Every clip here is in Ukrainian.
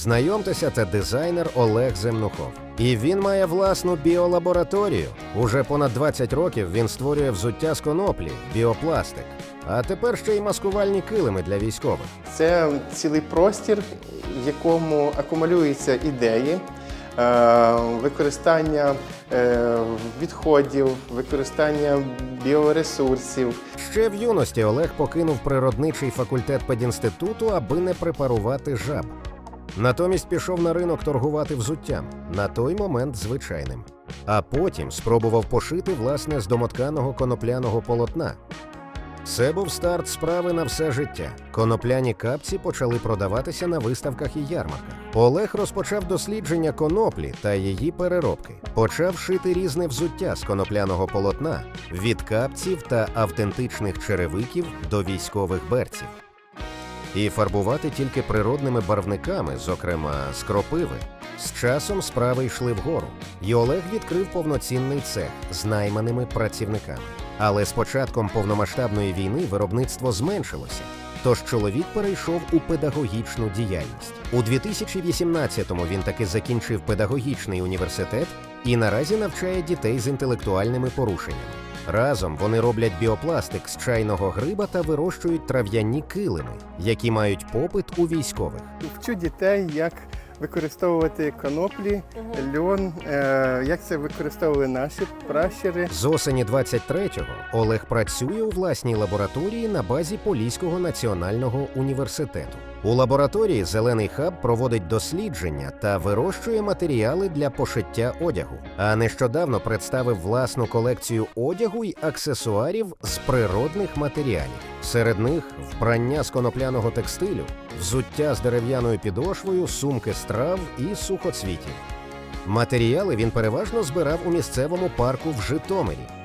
Знайомтеся, це дизайнер Олег Земнухов. І він має власну біолабораторію. Уже понад 20 років він створює взуття з коноплі, біопластик. А тепер ще й маскувальні килими для військових. Це цілий простір, в якому акумулюються ідеї, е, використання е, відходів, використання біоресурсів. Ще в юності Олег покинув природничий факультет педінституту, аби не препарувати жаб. Натомість пішов на ринок торгувати взуттям, на той момент звичайним. А потім спробував пошити власне з домотканого конопляного полотна. Це був старт справи на все життя. Конопляні капці почали продаватися на виставках і ярмарках. Олег розпочав дослідження коноплі та її переробки. Почав шити різне взуття з конопляного полотна від капців та автентичних черевиків до військових берців. І фарбувати тільки природними барвниками, зокрема з кропиви. З часом справи йшли вгору, і Олег відкрив повноцінний цех з найманими працівниками. Але з початком повномасштабної війни виробництво зменшилося. Тож чоловік перейшов у педагогічну діяльність. У 2018-му він таки закінчив педагогічний університет і наразі навчає дітей з інтелектуальними порушеннями. Разом вони роблять біопластик з чайного гриба та вирощують трав'яні килими, які мають попит у військових. Вчу дітей, як використовувати коноплі, льон, е, як це використовували наші пращури. З осені 23-го Олег працює у власній лабораторії на базі Поліського національного університету. У лабораторії зелений хаб проводить дослідження та вирощує матеріали для пошиття одягу. А нещодавно представив власну колекцію одягу й аксесуарів з природних матеріалів. Серед них вбрання з конопляного текстилю, взуття з дерев'яною підошвою, сумки з трав і сухоцвітів. Матеріали він переважно збирав у місцевому парку в Житомирі.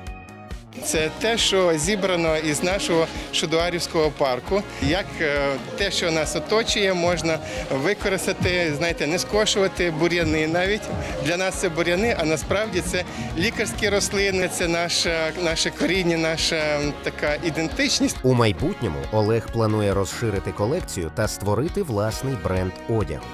Це те, що зібрано із нашого Шудуарівського парку. Як е, те, що нас оточує, можна використати, знаєте, не скошувати бур'яни навіть. Для нас це бур'яни, а насправді це лікарські рослини, це наше, наше коріння, наша така ідентичність. У майбутньому Олег планує розширити колекцію та створити власний бренд одягу.